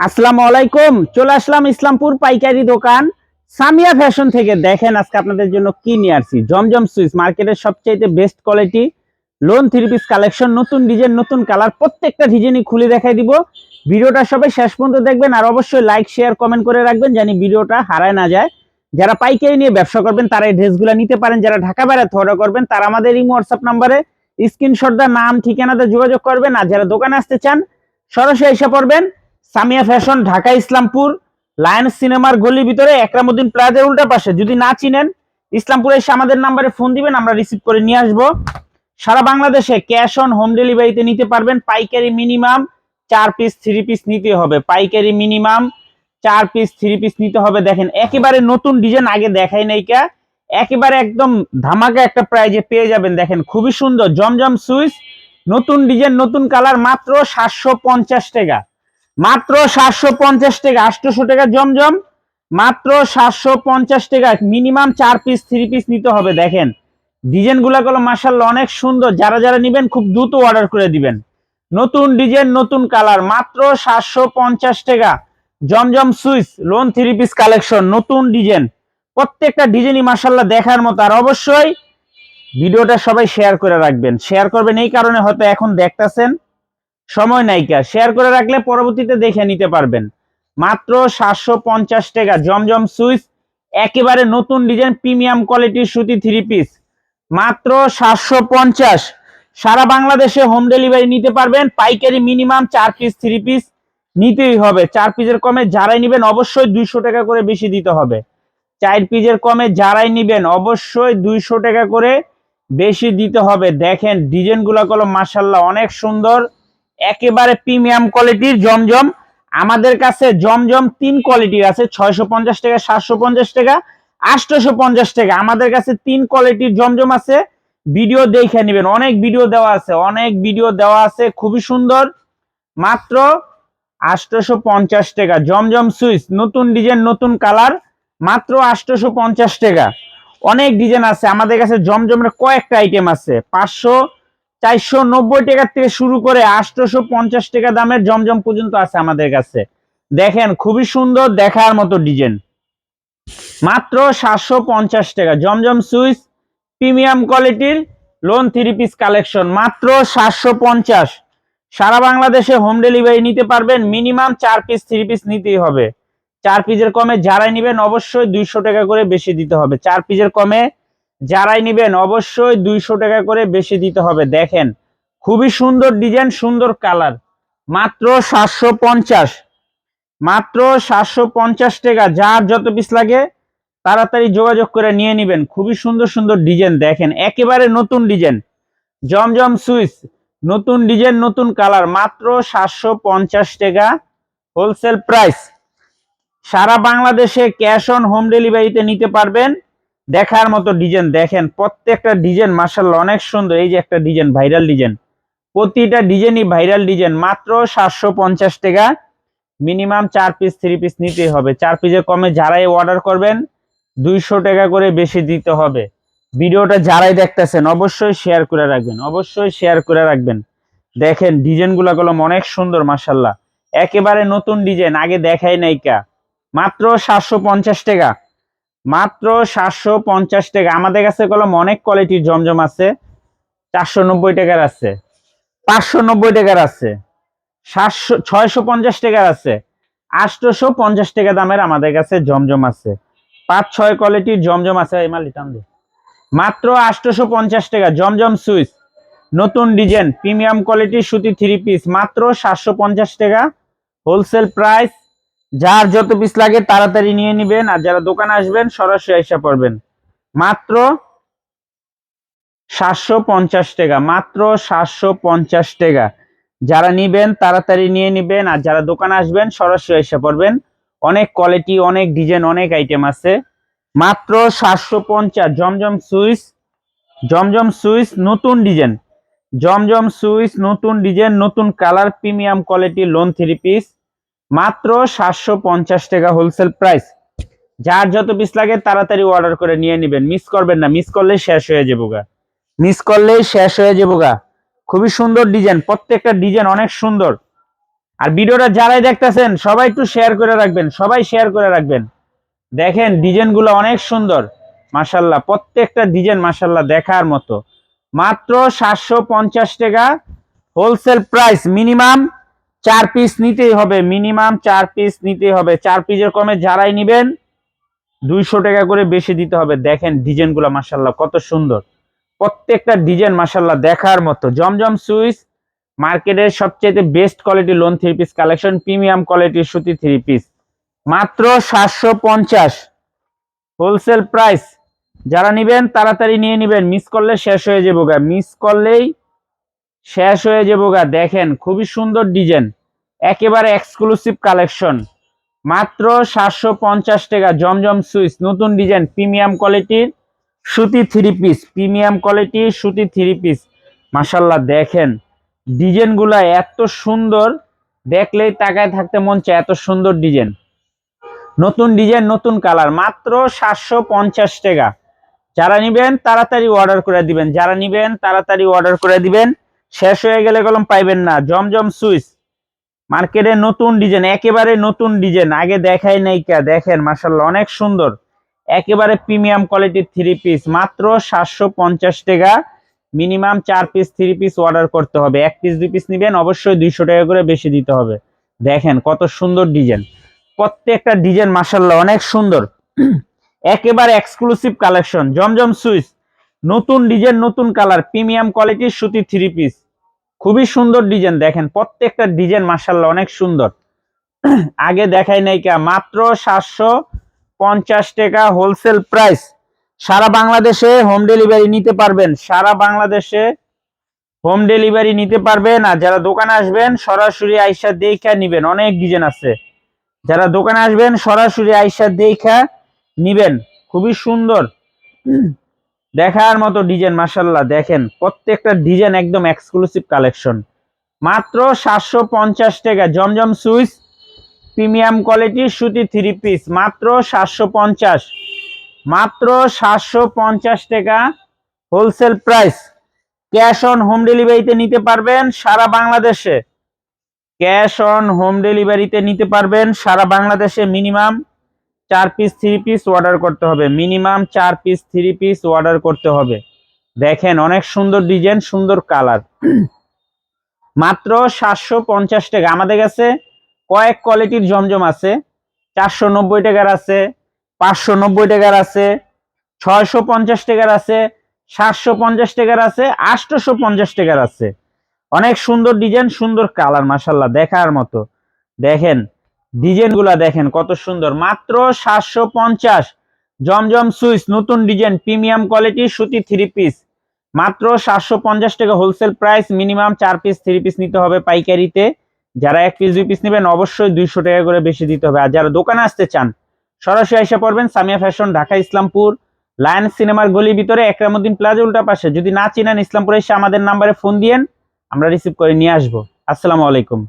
আসসালামু আলাইকুম, চলে আসলাম ইসলামপুর পাইকারি দোকান। সামিয়া ফ্যাশন থেকে দেখেন আজকে আপনাদের জন্য কি নিয়ে আসছি। জমজম সুইচ, মার্কেটের সবচাইতে best quality lawn three piece collection নতুন ডিজাইন নতুন কালার প্রত্যেকটা ডিজাইনই খুলে দেখাই দিব। ভিডিওটা সবাই শেষ পর্যন্ত দেখবেন, আর অবশ্যই লাইক শেয়ার কমেন্ট করে রাখবেন জানি ভিডিওটা হারায় না যায়। যারা পাইকারি নিয়ে ব্যবসা করবেন, তারা এই ড্রেসগুলো নিতে পারেন। যারা ঢাকা বেড়াতে অর্ডার করবেন, তারা আমাদের এই হোয়াটসঅ্যাপ নাম্বারে স্ক্রিনশট দা নাম, ঠিকানাতে যোগাযোগ করবেন। আর যারা দোকানে আসতে চান, সরাসরি এসে পড়বেন। সামিয়া ফ্যাশন, ঢাকা, ইসলামপুর, লায়ন্স সিনেমার গলির ভিতরে একরামুদ্দিন প্লাজার উল্টা পাশে। যদি না চিনেন, ইসলামপুরে এসে আমাদের নাম্বারে ফোন দিবেন, আমরা রিসিভ করে নিয়ে আসব। সারা বাংলাদেশে ক্যাশ অন হোম ডেলিভারিতে নিতে পারবেন, পাইকারি মিনিমাম চার পিস থ্রি পিস নিতে হবে। পাইকারি মিনিমাম চার পিস থ্রি পিস নিতে হবে। দেখেন, একেবারে নতুন ডিজাইন আগে দেখাই নাই কা। একেবারে একদম ধামাকা একটা প্রাইজে পেয়ে যাবেন। দেখেন, খুবই সুন্দর, জমজম সুইচ নতুন ডিজাইন, নতুন কালার মাত্র সাতশো পঞ্চাশ টাকা। মাত্র সাতশো পঞ্চাশ টাকা আটশোশো টাকা জমজম, মাত্র সাতশো পঞ্চাশ টাকা মিনিমাম চার পিস থ্রি পিস নিতে হবে, দেখেন। ডিজাইনগুলো মাসাল্লাহ অনেক সুন্দর। যারা যারা নিবেন, খুব দ্রুত অর্ডার করে দিবেন। নতুন ডিজাইন নতুন কালার মাত্র সাতশো পঞ্চাশ টাকা। Zamzam Swiss lawn three piece collection নতুন ডিজাইন প্রত্যেকটা ডিজাইনই মার্শাল্লাহ দেখার মতো। আর অবশ্যই ভিডিওটা সবাই শেয়ার করে রাখবেন। শেয়ার করবেন, এই কারণে হয়তো এখন দেখতেছেন। সময় নাইকা শেয়ার করে রাখলে পরবর্তীতে দেখে নিতে পারবেন। মাত্র সাতশো পঞ্চাশ টাকা। জমজম সুইচ, একেবারে নতুন ডিজাইন প্রিমিয়াম কোয়ালিটির সুতি থ্রি পিস মাত্র সাতশো পঞ্চাশ। সারা বাংলাদেশে হোম ডেলিভারি নিতে পারবেন। পাইকারি মিনিমাম চার পিস থ্রি পিস নিতেই হবে। চার পিসের কমে যারাই নিবেন অবশ্যই দুইশো টাকা করে বেশি দিতে হবে। চার পিসের কমে যারাই নিবেন অবশ্যই দুইশো টাকা করে বেশি দিতে হবে। দেখেন ডিজাইনগুলো গুলো মাসাল্লাহ অনেক সুন্দর। একেবারে প্রিমিয়াম কোয়ালিটির, জমজম। আমাদের কাছে জমজম তিন কোয়ালিটির আছে, ছয়শো পঞ্চাশ টাকা, সাতশো পঞ্চাশ টাকা, আটশোশো পঞ্চাশ টাকা। আমাদের কাছে তিন কোয়ালিটির জমজম আছে। ভিডিও দেখে নেবেন। অনেক ভিডিও দেওয়া আছে, অনেক ভিডিও দেওয়া আছে, খুবই সুন্দর। মাত্র আটশোশো পঞ্চাশ টাকা। জমজম সুইচ, নতুন ডিজাইন, নতুন কালার, মাত্র আটশোশো পঞ্চাশ টাকা। অনেক ডিজাইন আছে। আমাদের কাছে জমজমের কয়েকটা আইটেম আছে, পাঁচশো চারশো নব্বই টাকার থেকে শুরু করে আটশোশো পঞ্চাশ টাকা দামের জমজম পর্যন্ত আছে আমাদের কাছে। দেখেন, খুবই সুন্দর দেখার মতো ডিজাইন। মাত্র সাতশো পঞ্চাশ টাকা। জমজম সুইচ, প্রিমিয়াম কোয়ালিটির, লোন থ্রি পিস কালেকশন। মাত্র সাতশো পঞ্চাশ সারা বাংলাদেশে হোম ডেলিভারি নিতে পারবেন। মিনিমাম চার পিস, থ্রি পিস নিতেই হবে। চার পিসের কমে যারাই নিবেন অবশ্যই দুইশো টাকা করে বেশি দিতে হবে। চার পিসের কমে যারাই নিবেন অবশ্যই দুইশো টাকা করে বেশি দিতে হবে। দেখেন, খুবই সুন্দর ডিজাইন সুন্দর কালার মাত্র সাতশো পঞ্চাশ। মাত্র সাতশো পঞ্চাশ টাকা। যার যত পিস লাগে, তাড়াতাড়ি যোগাযোগ করে নিয়ে নিবেন। খুবই সুন্দর সুন্দর ডিজাইন দেখেন, একেবারে নতুন ডিজাইন জমজম সুইচ, নতুন ডিজাইন নতুন কালার মাত্র সাতশো পঞ্চাশ টাকা হোলসেল প্রাইস সারা বাংলাদেশে ক্যাশ অন হোম ডেলিভারিতে নিতে পারবেন। দেখার মতো ডিজাইন দেখেন প্রত্যেকটা ডিজাইন মার্শাল্লাহ অনেক সুন্দর। এই যে একটা ডিজাইন ভাইরাল ডিজাইন প্রতিটা ডিজাইনই ভাইরাল ডিজাইন মাত্র সাতশো পঞ্চাশ টাকা। মিনিমাম চার পিস থ্রি পিস নিতেই হবে। চার পিসের কমে যারাই অর্ডার করবেন, দুইশো টাকা করে বেশি দিতে হবে। ভিডিওটা যারাই দেখতেছেন, অবশ্যই শেয়ার করে রাখবেন, অবশ্যই শেয়ার করে রাখবেন। দেখেন ডিজাইনগুলো কলম অনেক সুন্দর মার্শাল্লাহ একেবারে নতুন ডিজাইন আগে দেখাই নাইকা মাত্র সাতশো পঞ্চাশ টাকা। মাত্র সাতশো পঞ্চাশ টাকা। আমাদের কাছে কলম অনেক কোয়ালিটির জমজম আছে। চারশো নব্বই টাকার আছে। পাঁচশো নব্বই টাকার আছে। সাতশো, ছয়শো পঞ্চাশ টাকার আছে। আটশোশো পঞ্চাশ টাকা দামের আমাদের কাছে জমজম আছে। পাঁচ, ছয় কোয়ালিটির জমজম আছে। এই মাল টান মাত্র আটশোশো পঞ্চাশ টাকা। জমজম সুইচ। নতুন ডিজাইন। প্রিমিয়াম কোয়ালিটির সুতি থ্রি পিস মাত্র সাতশো পঞ্চাশ টাকা। হোলসেল প্রাইস যার যত পিস লাগে তাড়াতাড়ি নিয়ে নিবেন, আর যারা দোকানে আসবেন সরাসরি এসে পড়বেন। মাত্র সাতশো পঞ্চাশ টাকা, মাত্র সাতশো পঞ্চাশ টাকা। যারা নিবেন, তাড়াতাড়ি নিয়ে নিবেন, আর যারা দোকানে আসবেন সরাসরি এসে পড়বেন। অনেক কোয়ালিটি অনেক ডিজাইন অনেক আইটেম আছে। মাত্র সাতশো পঞ্চাশ, জমজম সুইচ জমজম সুইচ নতুন ডিজাইন জমজম সুইচ নতুন ডিজাইন নতুন colour premium quality lawn three piece মাত্র সাতশো পঞ্চাশ টাকা হোলসেল প্রাইস যার যত পিস লাগে তাড়াতাড়ি অর্ডার করে নিয়ে নেবেন। মিস করবেন না। মিস করলে শেষ হয়ে যাব গা। মিস করলেই শেষ হয়ে যাব গা। খুবই সুন্দর ডিজাইন প্রত্যেকটা ডিজাইন অনেক সুন্দর। আর ভিডিওটা যারাই দেখতেছেন, সবাই একটু শেয়ার করে রাখবেন। সবাই শেয়ার করে রাখবেন। দেখেন ডিজাইনগুলো অনেক সুন্দর। মাসাল্লাহ প্রত্যেকটা ডিজাইন মাসাল্লাহ দেখার মতো। মাত্র সাতশো পঞ্চাশ টাকা হোলসেল প্রাইস মিনিমাম চার পিস নিতেই হবে মিনিমাম চার পিস নিতেই হবে। চার পিসের কমে যারাই নিবেন, দুইশো টাকা করে বেশি দিতে হবে। দেখেন ডিজাইনগুলো মাসাল্লাহ কত সুন্দর। প্রত্যেকটা ডিজাইন মাসাল্লাহ দেখার মতো। জমজম সুইচ, মার্কেটের সবচেয়ে best quality lawn three piece collection premium কোয়ালিটির সুতি থ্রি পিস মাত্র সাতশো পঞ্চাশ। হোলসেল প্রাইস যারা নিবেন, তাড়াতাড়ি নিয়ে নিবেন। মিস করলে শেষ হয়ে যাব মিস করলেই শেষ হয়ে যাব গা, দেখেন, খুবই সুন্দর ডিজাইন। একেবারে এক্সক্লুসিভ কালেকশন মাত্র সাতশো পঞ্চাশ টাকা, জমজম সুইচ, নতুন ডিজাইন, প্রিমিয়াম কোয়ালিটির সুতি থ্রি পিস প্রিমিয়াম কোয়ালিটির সুতি থ্রি পিস মাসাল্লাহ দেখেন, ডিজাইনগুলা এত সুন্দর, দেখলেই তাকায় থাকতে মন চায় এত সুন্দর ডিজাইন। নতুন ডিজাইন, নতুন কালার, মাত্র সাতশো পঞ্চাশ টাকা। যারা নিবেন, তাড়াতাড়ি অর্ডার করে দিবেন। যারা নিবেন, তাড়াতাড়ি অর্ডার করে দিবেন। শেষ হয়ে গেলে কলম পাইবেন না। Zamzam Swiss. মার্কেটে নতুন ডিজাইন, একেবারে নতুন ডিজাইন। আগে দেখাই নাই কে? দেখেন মাসাল্লাহ অনেক সুন্দর। একেবারে প্রিমিয়াম কোয়ালিটির থ্রি পিস মাত্র সাতশো পঞ্চাশ টাকা। মিনিমাম চার পিস থ্রি পিস অর্ডার করতে হবে। এক পিস দুই পিস নিবেন, অবশ্যই দুইশো টাকা করে বেশি দিতে হবে। দেখেন, কত সুন্দর ডিজাইন। প্রত্যেকটা ডিজাইন মাসাল্লাহ অনেক সুন্দর। একেবারে এক্সক্লুসিভ কালেকশন জমজম সুইচ। নতুন ডিজাইন, নতুন কালার, প্রিমিয়াম কোয়ালিটির সুতি থ্রি পিস খুবই সুন্দর ডিজাইন, দেখেন প্রত্যেকটা ডিজাইন মাসাল্লাহ অনেক সুন্দর। আগে দেখাই নাই কা, মাত্র সাতশো পঞ্চাশ টাকা হোলসেল প্রাইস সারা বাংলাদেশে হোম ডেলিভারি নিতে পারবেন, সারা বাংলাদেশে হোম ডেলিভারি নিতে পারবেন। আর যারা দোকানে আসবেন, সরাসরি আইসা দেখা নিবেন, অনেক ডিজাইন আছে। যারা দোকানে আসবেন, সরাসরি আইসা দেখা নিবেন, খুবই সুন্দর। দেখার মতো ডিজাইন মাসাল্লাহ দেখেন, প্রত্যেকটা ডিজাইন একদম এক্সক্লুসিভ কালেকশন মাত্র সাতশো পঞ্চাশ টাকা, জমজম সুইচ, প্রিমিয়াম কোয়ালিটির সুতি থ্রি পিস মাত্র সাতশো পঞ্চাশ। মাত্র সাতশো পঞ্চাশ টাকা wholesale price cash on home ডেলিভারিতে নিতে পারবেন সারা বাংলাদেশে। ক্যাশ অন হোম ডেলিভারিতে নিতে পারবেন সারা বাংলাদেশে মিনিমাম চার পিস থ্রি পিস অর্ডার করতে হবে। মিনিমাম চার পিস থ্রি পিস অর্ডার করতে হবে। দেখেন, অনেক সুন্দর ডিজাইন সুন্দর কালার মাত্র সাতশো পঞ্চাশ টাকা। আমাদের কাছে কয়েক কোয়ালিটির জমজম আছে। চারশো নব্বই টাকার আছে, পাঁচশো নব্বই টাকার আছে, ছয়শো পঞ্চাশ টাকার আছে, সাতশো পঞ্চাশ টাকার আছে আটশোশো পঞ্চাশ টাকার আছে। অনেক সুন্দর ডিজাইন সুন্দর কালার মাসাল্লাহ দেখার মতো। দেখেন ডিজাইনগুলা দেখেন কত সুন্দর। মাত্র সাতশো পঞ্চাশ। জমজম সুইচ, নতুন ডিজাইন, প্রিমিয়াম কোয়ালিটি, সুতি থ্রি পিস মাত্র সাতশো পঞ্চাশ টাকা হোলসেল প্রাইস, মিনিমাম চার পিস থ্রি পিস নিতে হবে পাইকারিতে। যারা এক পিস দুই পিস নেবেন, অবশ্যই দুইশো টাকা করে বেশি দিতে হবে। আর যারা দোকানে আসতে চান, সরাসরি এসে পড়বেন সামিয়া ফ্যাশন, ঢাকা ইসলামপুর লায়ন সিনেমার গলির ভিতরে, একরামুদ্দিন প্লাজা উল্টা পাশে। যদি না চিনেন ইসলামপুরে এসে আমাদের নাম্বারে ফোন দিয়েন, আমরা রিসিভ করে নিয়ে আসব। আসসালামু আলাইকুম।